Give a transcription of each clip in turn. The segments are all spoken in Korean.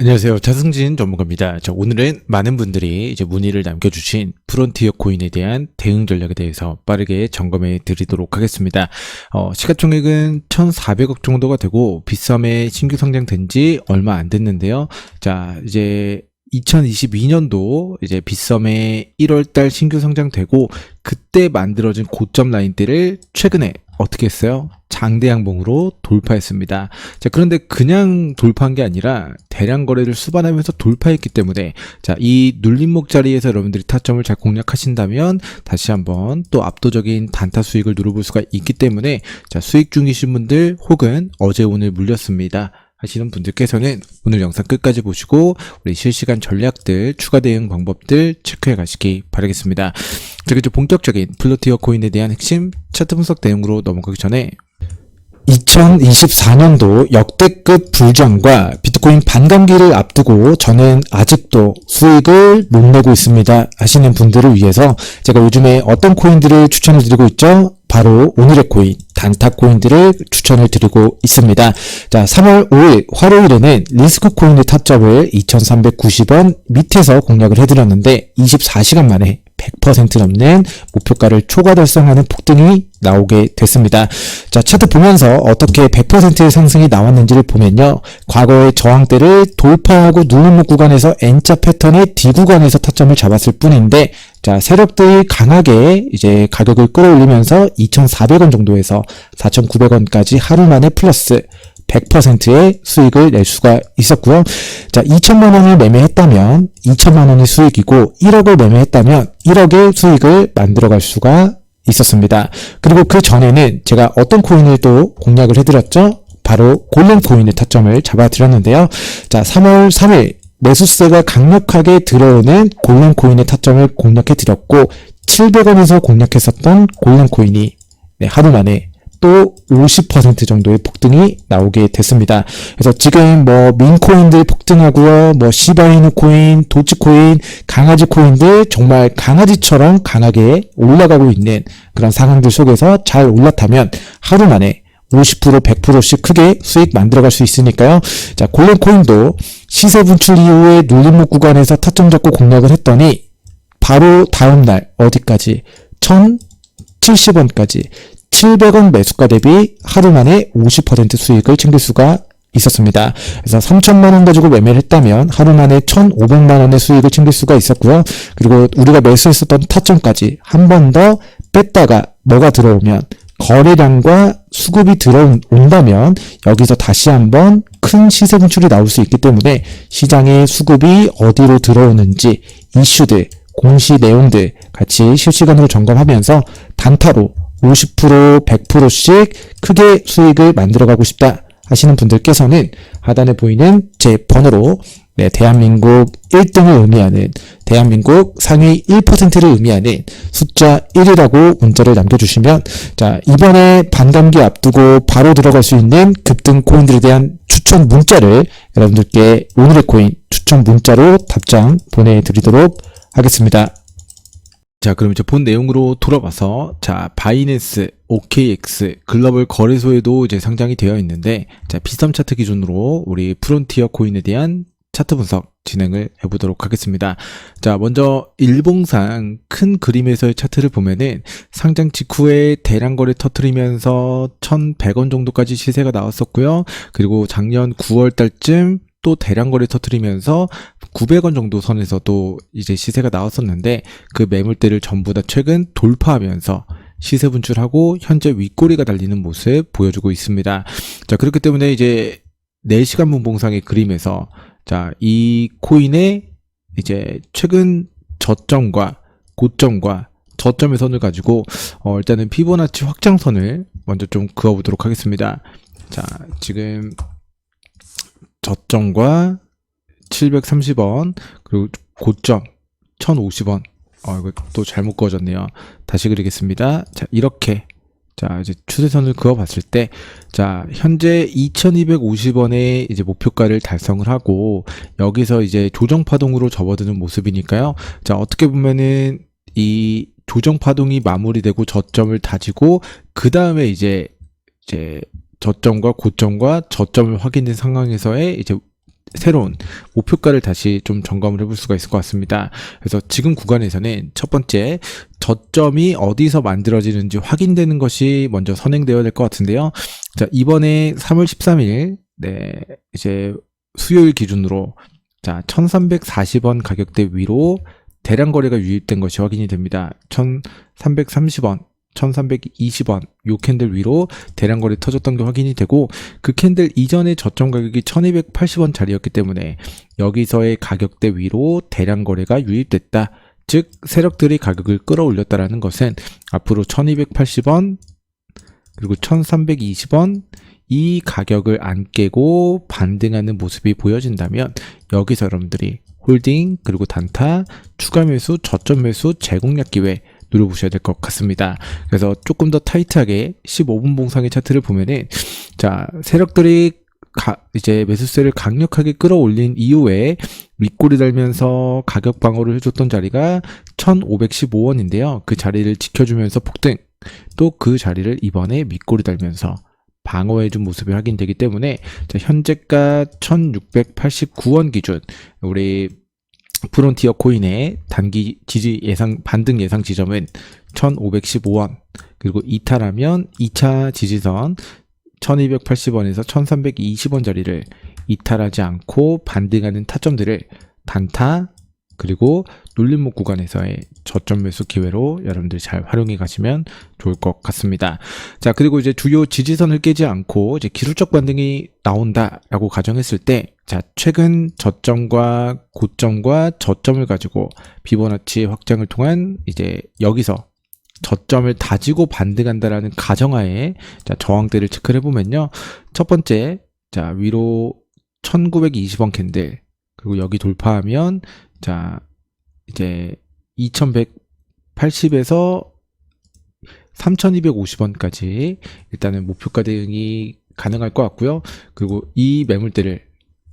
안녕하세요. 차승진 전문가입니다. 자, 오늘은 많은 분들이 이제 문의를 남겨주신 프론티어 코인에 대한 대응 전략에 대해서 빠르게 점검해 드리도록 하겠습니다. 어, 시가총액은 1,400억 정도가 되고, 빗썸에 신규 상장된 지 얼마 안 됐는데요. 자, 이제 2022년도 이제 빗썸에 1월달 신규 상장되고 그때 만들어진 고점 라인대를 최근에 어떻게 했어요? 장대양봉으로 돌파했습니다. 자, 그런데 그냥 돌파한 게 아니라 대량 거래를 수반하면서 돌파했기 때문에 자, 이 눌림목 자리에서 여러분들이 타점을 잘 공략하신다면 다시 한번 또 압도적인 단타 수익을 누려볼 수가 있기 때문에 자, 수익 중이신 분들 혹은 어제 오늘 물렸습니다. 하시는 분들께서는 오늘 영상 끝까지 보시고 우리 실시간 전략들, 추가 대응 방법들 체크해 가시기 바라겠습니다. 자, 그리고 본격적인 플로티어 코인에 대한 핵심 차트 분석 대응으로 넘어가기 전에 2024년도 역대급 불장과 비트코인 반감기를 앞두고 저는 아직도 수익을 못 내고 있습니다 하시는 분들을 위해서 제가 요즘에 어떤 코인들을 추천을 드리고 있죠? 바로 오늘의 코인, 단타 코인들을 추천을 드리고 있습니다. 자, 3월 5일 화요일에는 리스크 코인의 타점을 2390원 밑에서 공략을 해드렸는데 24시간 만에 100% 넘는 목표가를 초과 달성하는 폭등이 나오게 됐습니다. 자, 차트 보면서 어떻게 100%의 상승이 나왔는지를 보면요. 과거의 저항대를 돌파하고 눌림목 구간에서 N자 패턴의 D 구간에서 타점을 잡았을 뿐인데 자, 세력들이 강하게 이제 가격을 끌어올리면서 2,400원 정도에서 4,900원까지 하루 만에 플러스 100%의 수익을 낼 수가 있었고요. 자, 2천만 원을 매매했다면 2천만 원의 수익이고 1억을 매매했다면 1억의 수익을 만들어갈 수가 있었습니다. 그리고 그 전에는 제가 어떤 코인을 또 공략을 해드렸죠? 바로 골렘 코인의 타점을 잡아드렸는데요. 자, 3월 3일 매수세가 강력하게 들어오는 골렘 코인의 타점을 공략해드렸고 700원에서 공략했었던 골렘 코인이 네, 하루 만에 또 50% 정도의 폭등이 나오게 됐습니다. 그래서 지금 뭐 민코인들 폭등하고요, 뭐 시바이누 코인, 도치코인, 강아지 코인들 정말 강아지처럼 강하게 올라가고 있는 그런 상황들 속에서 잘 올라타면 하루 만에 50% 100%씩 크게 수익 만들어갈 수 있으니까요. 자, 골렘 코인도 시세 분출 이후에 눌림목 구간에서 타점 잡고 공략을 했더니 바로 다음 날 어디까지 1070원까지 700원 매수가 대비 하루 만에 50% 수익을 챙길 수가 있었습니다. 그래서 3천만 원 가지고 매매를 했다면 하루 만에 1,500만 원의 수익을 챙길 수가 있었고요. 그리고 우리가 매수했었던 타점까지 한 번 더 뺐다가 뭐가 들어오면 거래량과 수급이 들어온다면 여기서 다시 한번 큰 시세 분출이 나올 수 있기 때문에 시장의 수급이 어디로 들어오는지 이슈들, 공시 내용들 같이 실시간으로 점검하면서 단타로 50% 100%씩 크게 수익을 만들어가고 싶다 하시는 분들께서는 하단에 보이는 제 번호로 네, 대한민국 1등을 의미하는 대한민국 상위 1%를 의미하는 숫자 1이라고 문자를 남겨주시면 자 이번에 반감기 앞두고 바로 들어갈 수 있는 급등 코인들에 대한 추천 문자를 여러분들께 오늘의 코인 추천 문자로 답장 보내드리도록 하겠습니다. 자, 그럼 이제 본 내용으로 돌아봐서, 자, 바이낸스, OKX, 글로벌 거래소에도 이제 상장이 되어 있는데, 자, 비썸 차트 기준으로 우리 프론티어 코인에 대한 차트 분석 진행을 해보도록 하겠습니다. 자, 먼저 일봉상 큰 그림에서의 차트를 보면은 상장 직후에 대량 거래 터트리면서 1,100원 정도까지 시세가 나왔었고요. 그리고 작년 9월 달쯤 또 대량 거래 터트리면서 900원 정도 선에서도 이제 시세가 나왔었는데 그 매물대를 전부 다 최근 돌파하면서 시세 분출하고 현재 윗꼬리가 달리는 모습 보여주고 있습니다. 자, 그렇기 때문에 이제 4시간 분봉상의 그림에서 자, 이 코인의 이제 최근 저점과 고점과 저점의 선을 가지고 어, 일단은 피보나치 확장선을 먼저 좀 그어보도록 하겠습니다. 자, 지금 저점과 730원 그리고 고점 1050원. 어 이거 또 잘못 그어졌네요. 다시 그리겠습니다. 자 이렇게. 자 이제 추세선을 그어 봤을 때 자 현재 2250원의 이제 목표가를 달성을 하고 여기서 이제 조정 파동으로 접어드는 모습이니까요. 자 어떻게 보면은 이 조정 파동이 마무리되고 저점을 다지고 그 다음에 이제 이제 저점과 고점과 저점을 확인된 상황에서의 이제 새로운 목표가를 다시 좀 점검을 해볼 수가 있을 것 같습니다. 그래서 지금 구간에서는 첫 번째 저점이 어디서 만들어지는지 확인되는 것이 먼저 선행되어야 될 것 같은데요. 자 이번에 3월 13일 네 이제 수요일 기준으로 자 1340원 가격대 위로 대량 거래가 유입된 것이 확인이 됩니다. 1330원 1320원 요 캔들 위로 대량 거래 터졌던 게 확인이 되고 그 캔들 이전에 저점 가격이 1280원 자리였기 때문에 여기서의 가격대 위로 대량 거래가 유입됐다. 즉 세력들이 가격을 끌어올렸다라는 것은 앞으로 1280원 그리고 1320원 이 가격을 안 깨고 반등하는 모습이 보여진다면 여기서 여러분들이 홀딩 그리고 단타 추가 매수 저점 매수 제공략 기회 누려보셔야 될 것 같습니다. 그래서 조금 더 타이트하게 15분 봉상의 차트를 보면은 자 세력들이 가, 이제 매수세를 강력하게 끌어올린 이후에 윗골이 달면서 가격 방어를 해줬던 자리가 1515원인데요. 그 자리를 지켜주면서 폭등 또 그 자리를 이번에 밑골이 달면서 방어해준 모습이 확인되기 때문에 자, 현재가 1689원 기준 우리 프론티어 코인의 단기 지지 예상 반등 예상 지점은 1515원 그리고 이탈하면 2차 지지선 1280원에서 1320원 자리를 이탈하지 않고 반등하는 타점들을 단타 그리고 눌림목 구간에서의 저점 매수 기회로 여러분들이 잘 활용해 가시면 좋을 것 같습니다. 자, 그리고 이제 주요 지지선을 깨지 않고 이제 기술적 반등이 나온다라고 가정했을 때 자, 최근 저점과 고점과 저점을 가지고 비보나치 확장을 통한 이제 여기서 저점을 다지고 반등한다라는 가정하에 자, 저항대를 체크를 해보면요. 첫 번째, 자, 위로 1920원 캔들, 그리고 여기 돌파하면, 자, 이제 2180에서 3250원까지 일단은 목표가 대응이 가능할 것 같고요. 그리고 이 매물대를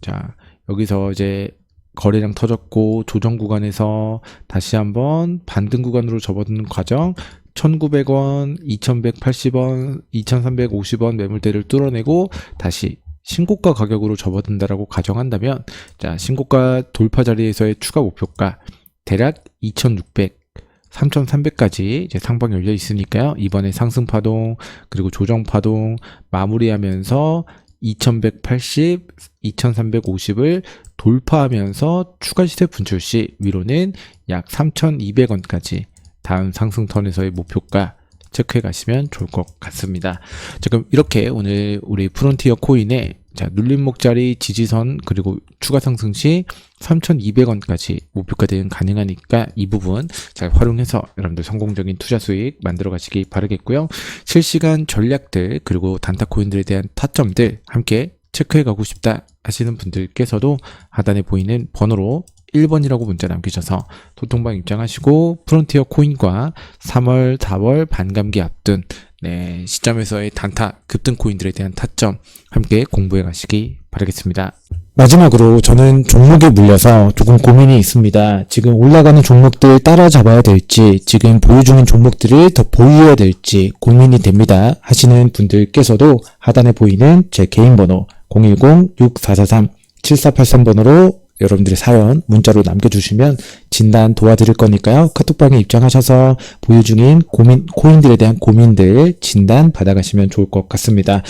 자, 여기서 이제 거래량 터졌고 조정 구간에서 다시 한번 반등 구간으로 접어드는 과정 1900원, 2180원, 2350원 매물대를 뚫어내고 다시 신고가 가격으로 접어든다라고 가정한다면 자, 신고가 돌파 자리에서의 추가 목표가 대략 2600 3,300까지 이제 상방 열려 있으니까요. 이번에 상승 파동 그리고 조정 파동 마무리하면서 2180, 2350을 돌파하면서 추가 시세 분출 시 위로는 약 3200원까지 다음 상승 턴에서의 목표가 체크해 가시면 좋을 것 같습니다. 자, 그럼 이렇게 오늘 우리 프론티어 코인의 자, 눌림목자리 지지선 그리고 추가 상승 시 3,200원까지 목표가 대응 가능하니까 이 부분 잘 활용해서 여러분들 성공적인 투자 수익 만들어 가시기 바라겠고요. 실시간 전략들 그리고 단타 코인들에 대한 타점들 함께 체크해 가고 싶다 하시는 분들께서도 하단에 보이는 번호로 1번이라고 문자 남기셔서 소통방 입장하시고 프론티어 코인과 3월, 4월 반감기 앞둔 네, 시점에서의 단타 급등 코인들에 대한 타점 함께 공부해 가시기 바라겠습니다. 마지막으로 저는 종목에 물려서 조금 고민이 있습니다. 지금 올라가는 종목들 따라잡아야 될지, 지금 보유 중인 종목들을 더 보유해야 될지 고민이 됩니다. 하시는 분들께서도 하단에 보이는 제 개인 번호 010-6443-7483번호로 여러분들의 사연 문자로 남겨주시면 진단 도와드릴 거니까요. 카톡방에 입장하셔서 보유 중인 고민, 코인들에 대한 고민들 진단 받아가시면 좋을 것 같습니다.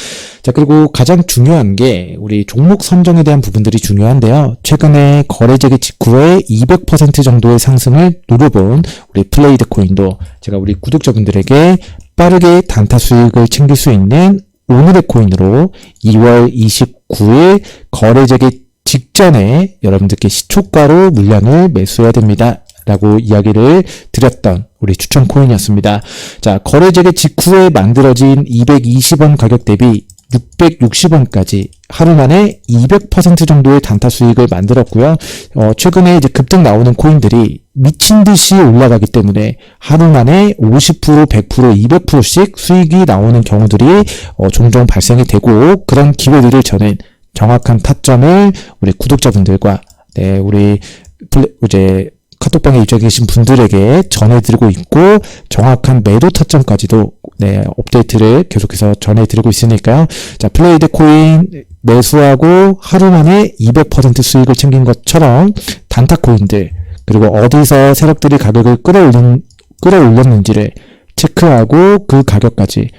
자, 그리고 가장 중요한 게 우리 종목 선정에 대한 부분들이 중요한데요. 최근에 거래 재개 직후에 200% 정도의 상승을 노려본 우리 플레이드 코인도 제가 우리 구독자분들에게 빠르게 단타 수익을 챙길 수 있는 오늘의 코인으로 2월 29일 거래재개 직전에 여러분들께 시초가로 물량을 매수해야 됩니다. 라고 이야기를 드렸던 우리 추천 코인이었습니다. 자, 거래 재개 직후에 만들어진 220원 가격 대비 660원까지 하루 만에 200% 정도의 단타 수익을 만들었고요. 어, 최근에 이제 급등 나오는 코인들이 미친 듯이 올라가기 때문에 하루 만에 50%, 100%, 200%씩 수익이 나오는 경우들이 어, 종종 발생이 되고 그런 기회들을 저는 정확한 타점을 우리 구독자분들과 네, 우리 이제 카톡방에 입장해 계신 분들에게 전해드리고 있고 정확한 매도 타점까지도 네, 업데이트를 계속해서 전해드리고 있으니까요. 자, 플레이드 코인 매수하고 하루 만에 200% 수익을 챙긴 것처럼 단타 코인들 그리고 어디서 세력들이 가격을 끌어올린 끌어올렸는지를 체크하고 그 가격까지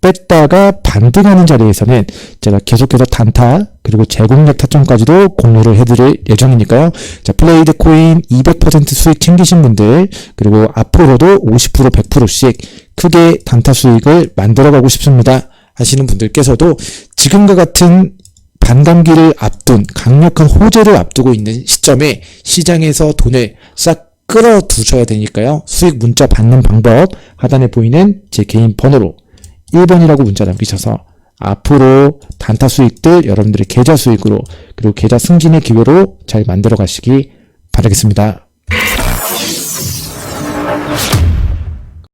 뺐다가 반등하는 자리에서는 제가 계속해서 단타 그리고 제공력 타점까지도 공유를 해드릴 예정이니까요. 자 플레이드 코인 200% 수익 챙기신 분들 그리고 앞으로도 50% 100%씩 크게 단타 수익을 만들어가고 싶습니다 하시는 분들께서도 지금과 같은 반감기를 앞둔 강력한 호재를 앞두고 있는 시점에 시장에서 돈을 싹 끌어두셔야 되니까요. 수익 문자 받는 방법 하단에 보이는 제 개인 번호로 1번이라고 문자 남기셔서 앞으로 단타 수익들 여러분들의 계좌 수익으로 그리고 계좌 승진의 기회로 잘 만들어 가시기 바라겠습니다.